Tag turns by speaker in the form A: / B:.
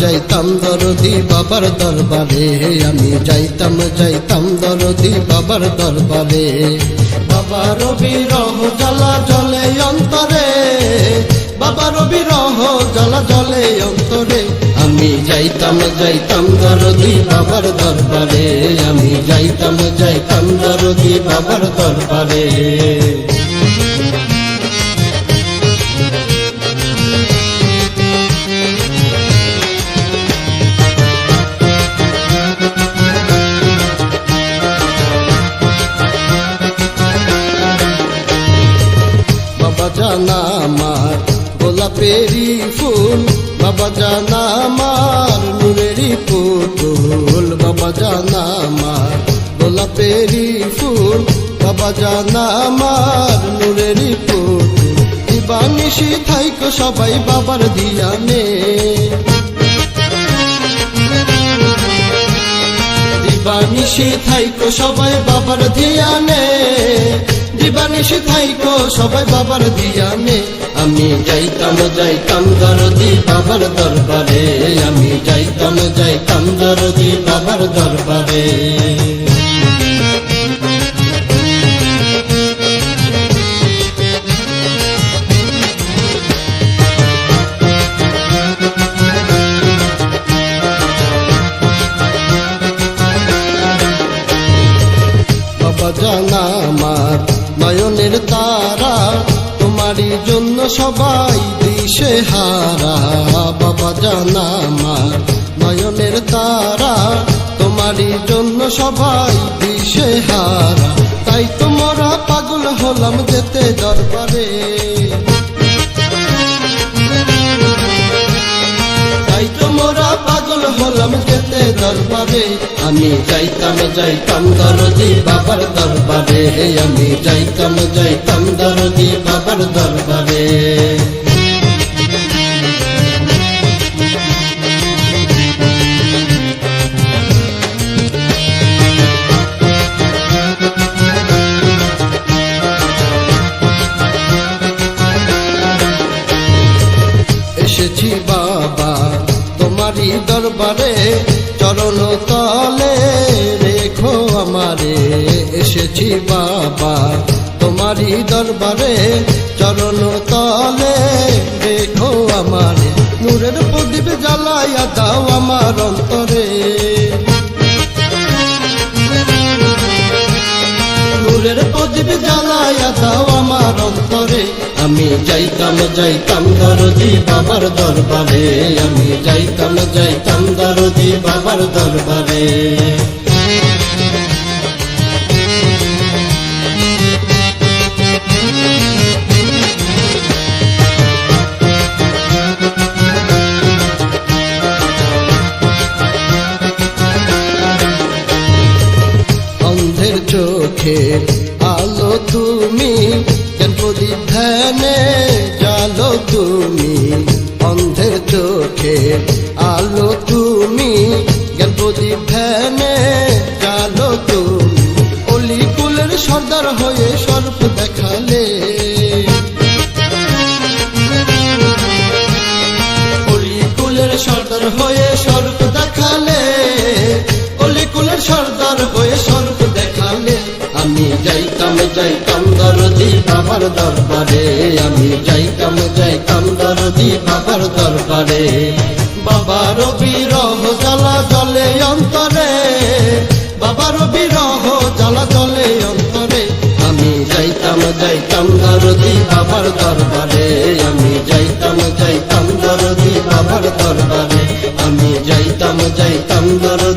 A: যাইতাম দরদি বাবার দরবারে, আমি যাইতাম যাইতাম দরদি বাবার দরবারে। বাবার বিরহ জ্বালা জলে অন্তরে বাবার বিরহ জ্বালা জলে অন্তরে। আমি যাইতাম যাইতাম দরদি বাবার দরবারে, আমি যাইতাম যাইতাম দরদি বাবার দরবারে। বাবা জানা আমার গোলাপেরি ফুল, বাবা জানা আমার নুরেরি পুতুল, বাবা জানা আমার গোলাপেরি ফুল, বাবা জানা আমার নুরেরি পুতুল। দিবানিশি থাইকো সবাই বাবার দিয়ানে। দিবানিশি থাইকো সবাই বাবার ধিয়ানে দিবানিশি থাইকো সবাই বাবার দিয়ানে। আমি যাইতাম যাইতাম দরদি বাবার দরবারে। আমি যাইতাম যাইতাম দরদি বাবার দরবারে। সবাই দিশে হারা, বাবা জানা নয়নের তারা, তোমারই জন্য সবাই দিশে হারা। তাই তোমরা পাগল হলাম যেতে দরবারে। দরবারে আমি যাইতাম যাইতাম দরদি বাবার দরবারে। আমি যাইতাম যাইতাম দরদি বাবার দরবারে। এসেছি বাবা তোমারই দরবারে চরণ তলে রেখো আমারে, এসেছি বাবা। তোমারই দরবারে চরণ তলে রেখো আমারে। নূরের প্রদীপ জ্বালাইয়া দাও আমার অন্তরে। অন্তরে আমি যাইতাম যাইতাম দরদি বাবার দরবারে। আমি যাইতাম যাইতাম দরদি বাবার দরবারে। ধ্যানে জালো তুমি, অন্ধের চোখে আলো তুমি। প্রদীপ ধ্যানে জালো তুমি, অলি কুলের সর্দার হয়ে সর্প দেখালে। অলি কুলের সর্দার হয়ে আমি যাইতাম যাইতাম দরদি বাবার দরবারে। আমি যাইতাম যাইতাম দরদি বাবার দরবারে। বাবার বিরহ জ্বালা জলে অন্তরে। বাবার বিরহ জ্বালা জলে অন্তরে। আমি যাইতাম যাইতাম দরদি বাবার দরবারে। আমি যাইতাম যাইতাম দরদি বাবার দরবারে। আমি যাইতাম যাইতাম দরদি